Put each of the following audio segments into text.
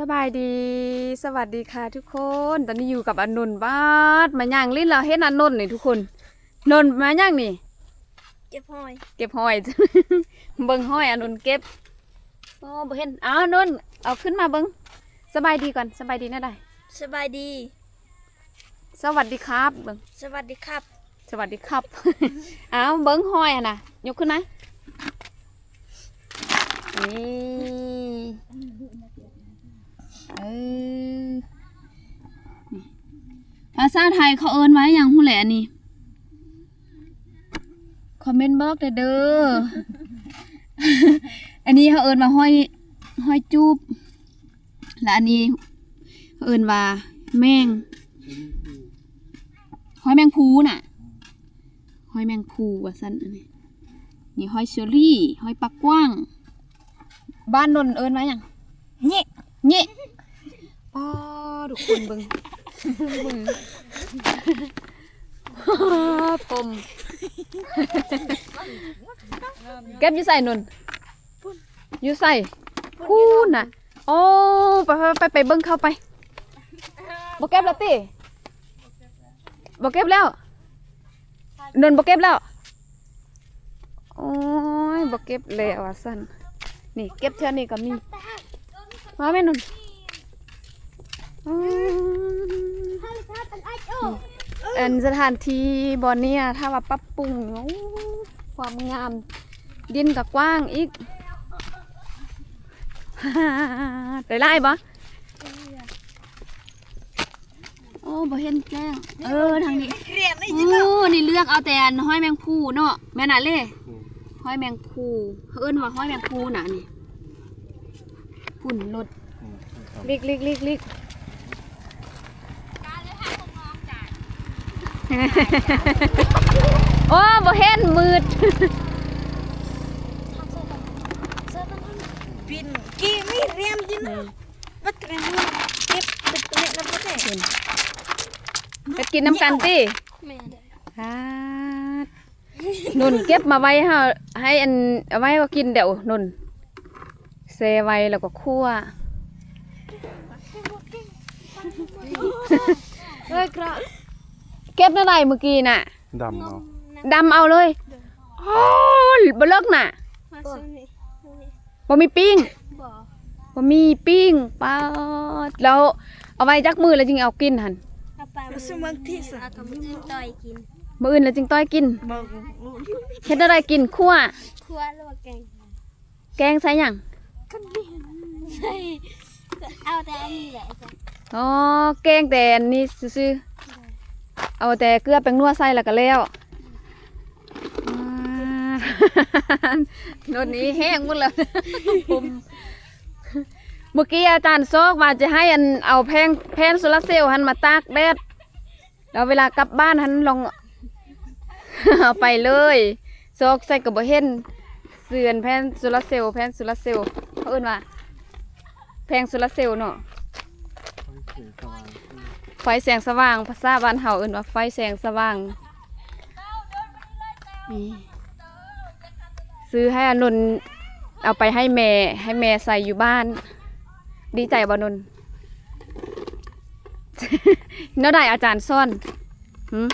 สบายดี สวัสดีค่ะทุกคน ตอนนี้อยู่กับอนนท์บ้าดมาย่างลิ้นเราเห็นอนนท์นี่ทุกคน นนท์มาย่างนี่ เก็บหอย เก็บหอย เบิ่งหอยอนนท์เก็บโอ้บ่เห็นอ้าวนนท์เอาขึ้นมาเบิ่งสบายดีก่อน สบายดีนะได้ สบายดี สวัสดีครับเบิ่งสวัสดีครับ สวัสดีครับ อ้าวเบิ้งหอยอะนะยกขึ้นมานี่ เออภาษาไทยเขาเอิ้นไว้อย่างหูแหละนี่ คอมเมนต์บอกเด้อเด้อ อันนี้เขาเอิ้นว่าห้อยห้อยจูบ และอันนี้เขาเอิ้นว่าแมงห้อยแมงภูน่ะห้อยแมงภูว่าซั่นอันนี้นี่หอยเชอรี่ห้อยปักกว้าง บ้านนนเอิ้นไว้หยังเนี่เงี้ ป้าทุกคนเบิ่งเบิ่งปมเก็บอยู่ใส่นนท์อยู่ใส่พูนน่ะโอ้ไปไปไปเบิ่งเข้าไปบ่เก็บแล้วติบ่เก็บแล้วนนท์บ่เก็บแล้วโอ้ยบ่เก็บแล้วอะสั่นนี่เก็บเท่านี้ก็มีมาแม่นนท์ อืมอันสถานที่บอนเนี่ยถ้าว่าปรับปรุงโอ้ความงาม ดินก็กว้างอีกได้ไล่บ่โอ้บ่เห็นแจ้ง เออทางนี้เรียนได้โอ้นี่เลือกเอาแต่อันห้อยแมงภูเนาะแม่น่ะเล่ห้อยแมงภูเขาเอิ้นว่าห้อยแมงภูน่ะนี่ฝุ่นรถลิกลิกลิกลิก โอ้บ่เห็นมืดปินกี้ไม่เรียนจินะวัดกันนี่เก็บตึกเล็กแล้วก็ได้ไปกินน้ำกันติแม่ฮาดนุ่นเก็บมาไว้ให้ให้อันเอาไว้ก็กินเดี๋ยวนุ่นเซไว้แล้วก็คั่วเฮ้ยกระ เก็บได้เมื่อกี้น่ะดำเอาดำเอาเลยโอ้ยบ่เลิกน่ะมาซื้อนี่บ่มีปิ้งบ่บ่มีปิ้งปลาดแล้วเอาไว้จักมือแล้วจึงเอากินหั่นเอาไปมาซื้อมังที่สุดเอากำมือต่อยกินมื้ออื่นแล้วจึงต้อยกินบ่เฮ็ดอะไรกินคั่วครัวหรือว่าแกงแกงใส่หยังกันนี่ใช่เอาแต่อันนี้แหละอ๋อแกงแต่อันนี้ซื่อๆ เอาแต่เกลือแป้งนัวใส่แล้วก็แล้วอ่าโน่นนี้แห้งหมดแล้วผมเมื่อกี้อาจารย์ซอกว่าจะให้อันเอาแพงแพนโซลาร์เซลล์หันมาตากแดดแล้วเวลากลับบ้านหันลองเอาไปเลยซอกใส่กระบอกเห็นเสือนแพนโซลาร์เซลล์แพนโซลาร์เซลล์เขาเอิ้นว่าแพงโซลาร์เซลล์เนาะ ไฟแสงสว่างภาษาบ้านเฮาเอิ้นว่าไฟแสงสว่างนี่ซื้อให้อนุนเอาไปให้แม่ให้แม่ใส่อยู่บ้าน ดีใจบ่นนเนาะได้อาจารย์ซ่อนหืม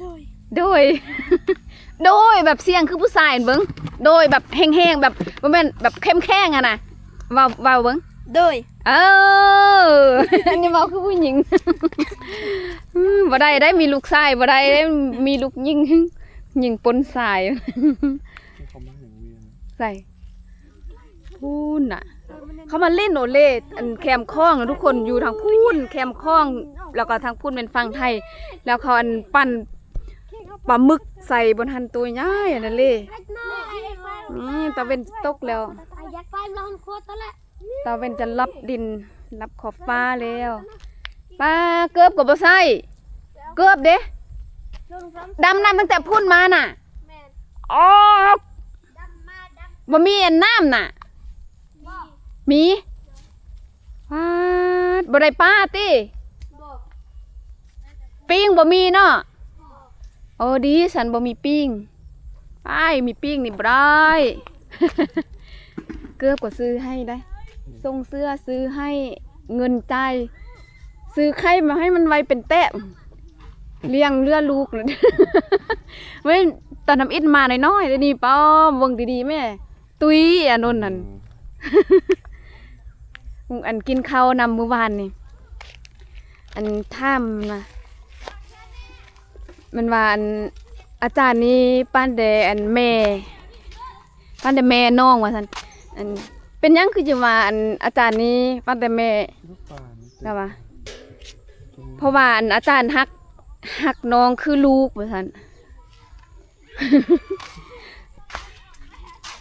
โดย โดย โดยแบบเสียงคือผู้ชายเบิ่งโดยแบบแห้งๆแบบบ่แม่นแบบเข้มแข็งอะนะเว้าเว้าเบิ่ง โดย เอออันนี้บอกคือผู้หญิงอืมบ่ได้ได้มีลูกชายบ่ได้ได้มีลูกยิงยิงปนสายเขาไม่เห็นเวียนใส่พูนน่ะ เขามาเล่นโอเล่อันแคมคล้องทุกคนอยู่ทางพูนแคมคล้อง แล้วก็ทางพูนเป็นฝั่งไทย แล้วเขาอันปั้นปลาหมึกใส่บนหันตัวใหญ่อันนั้นเลยอืมตะเวนตกแล้วอยากไปลองโคตรละตาเวนจะรับดินรับขอบฟ้าแล้วป้าเกือบกับบ่ใส่เกือบเด้ลงซ้ดำน้ำตั้งแต่พุ่นมาน่ะำแม่อ๋อดำมาดบ่มีอันน้ำน่ะำบ่มีป้าดบ่ได้ป้าติบ่ปิ้งบ่มีเนาะโอ้ดีฉันบ่มีปิ้งไปมีปิ้งนี่บ่ได้เกือบก็ซื้อให้ได้ ส่งเสื้อซื้อให้เงินจ่ายซื้อไข่มาให้มันไวเป็นแต้มเลี้ยงเลือลูกเลยเว้ยตอนน้ำอิดมาน้อยๆเดี๋ยวนี้ป้อมเบิ่งดีๆแม่ ตุยอันนนนั่นอันกินข้าวนำมื้อวานนี่ อันท่ามนะมันว่าอันอาจารย์นี่ป้านแต่อันแม่ป้านแต่แม่น้องว่าซั่นอัน เป็นหยังคือจะว่าอันอาจารย์นี่ป้านแต่แม่ลูกปลานี่แล้วว่าเพราะว่าอันอาจารย์ฮักฮักน้องคือลูกว่าซั่น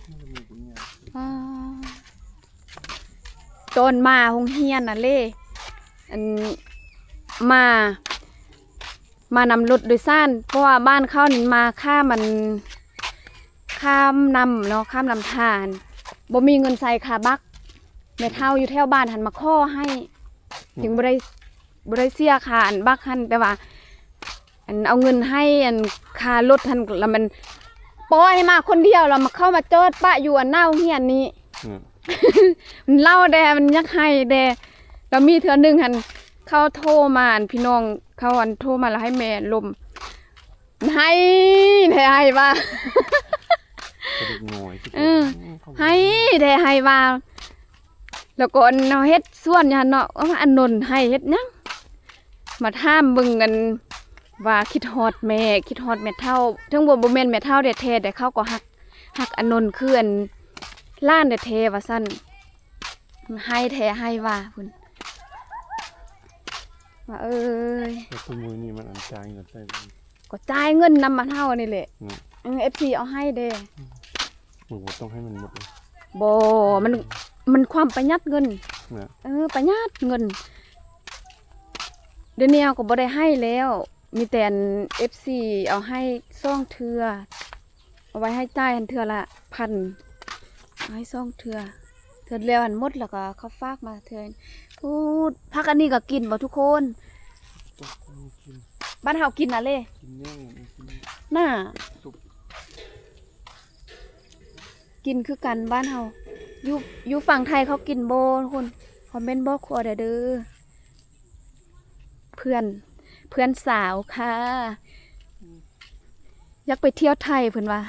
น่าจะมีกุญแจอ่าตอนมาโรงเรียนน่ะเล่อันมามานำรถโดยสารเพราะว่าบ้านเขานี่มาข้ามมันข้ามนำเนาะข้ามลำธาร บ่มีเงินใส่ค่าบักแม่เฒ่าอยู่แถวบ้านหันมาข้อให้จึงบ่ได้บ่ได้เสียค่าอันบักหันแต่ว่า อันเอาเงินให้อันค่ารถหันแล้วมันปล่อยให้มาคนเดียวแล้วมาเข้ามาจอดปะอยู่อันหน้าโรงเรียนนี้อืมมันเล่าแดมันยักให้แดแล้วมีเทื่อหนึงหันเขาโทรมาอันพี่น้องเขาอันโทรมาแล้วให้แม่ลมให้ให้ให้ว่า เออเข้ามาให้ได้ให้ว่าแล้วก็อันเอาเฮ็ดส่วนยันเนาะเอามาอันนนให้เฮ็ดหยังมาถามเบิ่งกันว่าคิดฮอดแม่คิดฮอดแม่เฒ่าทั้งบ่บ่แม่นแม่เฒ่าแท้ๆแต่เขาก็ฮักฮักอันนนคืออันล้านแท้ๆว่าซั่นให้แท้ให้ว่าพุ่นว่าเอ้ยแต่ตัวมือนี่มันอันจางเงินใส่มันก็จ่ายเงินนำมาเท่านี่แหละอืมเออ FC เอาให้เด้ มือว่าต้องให้มันหมดเลย บ่มันมันความประหยัดเงินเนี่ย เออประหยัดเงิน เดี๋ยวนี้เอาก็บ่ได้ให้แล้ว มีแต่อัน FC เอาให้ซ่องเทือเอาไว้ให้จ่ายอันเทือละพันเอาให้ซ่องเทือเทือแล้วอันหมดแล้วก็เขาฝากมาเทือพูดพักอันนี้ก็กินบ่ทุกคน ต้องกินบ้านเฮากินน่ะเลยกินแย่งกินน่าสุก กินคือกันบ้านเฮาอยู่อยู่ฝั่งไทยเขากินโบทุกคนคอมเมนต์บอกครัวเด้อเด้อเพื่อนเพื่อนสาวค่ะ อยากไปเที่ยวไทยเพิ่นว่า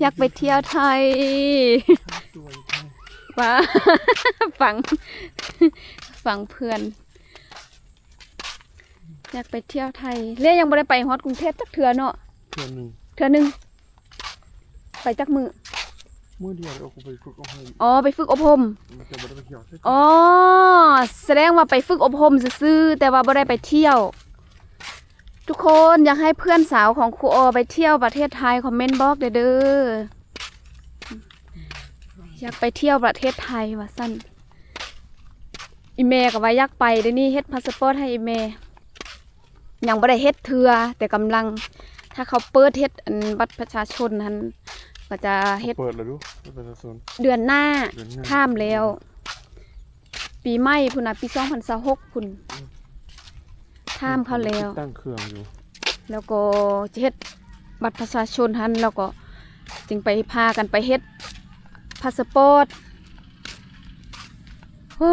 อยากไปเที่ยวไทยตัวอีกทีว่าฟังฟังเพื่อน อยากไปเที่ยวไทยเล่ยังบ่ได้ไปฮอดกรุงเทพจักเทื่อเนาะเพื่อนหนึ่งเทื่อหนึง ไปจักมือเมื่อเดียวเราก็ไปฝึกเอาให้อ๋อไปฝึกอบรมมันจะไม่ได้ไปเที่ยวใช่ไหมอ๋อแสดงว่าไปฝึกอบรมซื่อๆแต่ว่าบ่ได้ไปเที่ยว ทุกคนอยากให้เพื่อนสาวของครูออไปเที่ยวประเทศไทยคอมเมนต์บอกเด้อเด้ออยากไปเที่ยวประเทศไทยว่าสั้นอีเมก็ว่าอยากไปเดี๋ยวนี้เฮ็ดพาสปอร์ตให้อีเมยังบ่ได้เฮ็ดเทือแต่กำลัง ถ้าเขาเปิดเฮ็ดอันบัตรประชาชนนั้น ก็จะเฮ็ดเปิดแล้วดูเปิดประชาชน เดือนหน้าเดือนหน้า ข้ามแล้ว ปีใหม่พุ่นนะปีสองพันสิบหกพุ่นข้ามเขาแล้ว ตั้งเครื่องอยู่แล้วก็จะเฮ็ดบัตรประชาชนหันแล้วก็จึงไปพากันไปเฮ็ดพาสปอร์ตโอ้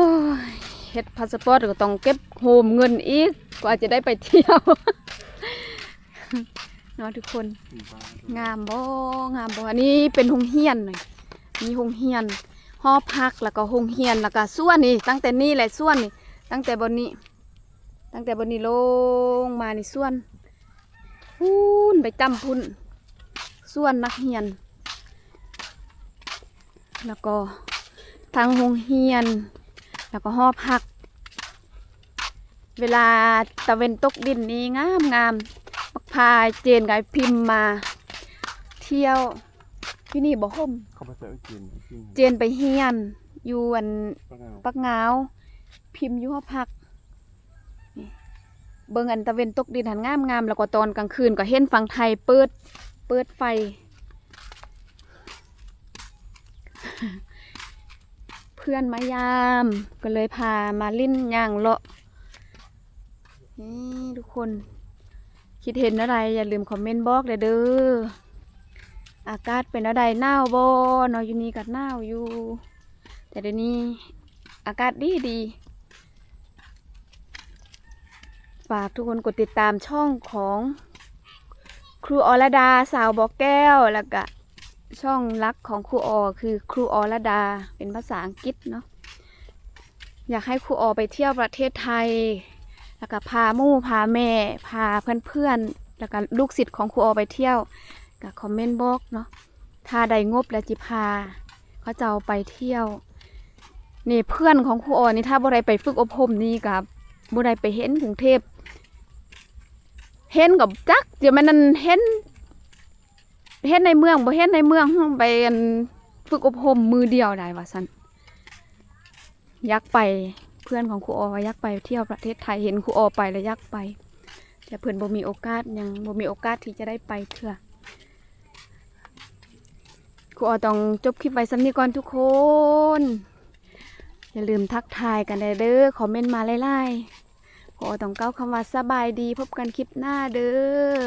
ยเฮ็ดพาสปอร์ตก็ต้องเก็บโฮมเงินอีกกว่าจะได้ไปเที่ยว เนาะทุกคนสี่บ้านงามบ่งามบ่อันนี้เป็นโรงเรียนหน่อยมีโรงเรียนหอพักแล้วก็โรงเรียนแล้วก็ส่วนนี่ตั้งแต่นี่แหละส่วนนี่ตั้งแต่บนนี้ ตั้งแต่บนนี้ลงมานี่ส่วนพูนไปจำพุ่นส่วนนักเรียน แล้วก็ทางโรงเรียน แล้วก็หอพัก เวลาตะเวนตกดินนี่งามงามมัก พาเจนกับไอ้พิมพ์มา เที่ยวที่นี่บ่ห่มเขาไปใส่กินกินเจนไปเฮียน อยู่อันปลาเงาปักงาว พิมพ์อยู่หอพักนี่เบิ่งอันตะเวนตกดินหันงามงามๆแล้วก็ตอนกลางคืนก็เห็นฝั่งไทยเปิด เปิดไฟ เพื่อนมายาม ก็เลยพามาลิ้นย่างเลาะนี่ทุกคน คิดเห็นอะไรอย่าลืมคอมเมนต์บอกเลยเด้ออากาศเป็นอะไรหนาวบ่นอยู่นี่ก็หนาวอยู่ แต่เดี๋ยวนี้อากาศดีดีฝากทุกคนกดติดตามช่องของครูอรดาสาวบอกแก้วแล้วก็ช่องรักของครูออคือครูอรดาเป็นภาษาอังกฤษเนาะอยากให้ครูออไปเที่ยวประเทศไทย แล้วก็พาหมู่พาแม่ พาเพื่อนๆ แล้วก็ลูกศิษย์ของครูออไปเที่ยวก็คอมเมนต์บอกเนาะถ้าได้งบแล้วจิพาเขาจะเอาไปเที่ยว นี่เพื่อนของครูออนี่ถ้าบ่ได้ไปฝึกอบรมนี่กับบ่ได้ไปเห็นกรุงเทพเห็นกับจัก เดี๋ยวมันนั่นเห็น เห็นในเมืองบ่เห็นในเมืองไปอันฝึกอบรมมือเดียวได้ว่าซั่นอยากไป เพื่อนของครูออว่าอยากไปเที่ยวประเทศไทยเห็นครูออไปแล้วยากไป แต่เพิ่อนบ่มีโอกาสยังบ่มีโอกาสที่จะได้ไปเถื่อครูออต้องจบคลิปไว้ซ้ำนี้ก่อนทุกคน อย่าลืมทักทายกันได้เด้อคอมเมนต์มาไล่ๆครูออต้องก้าวคำว่าสบายดีพบกันคลิปหน้าเด้อ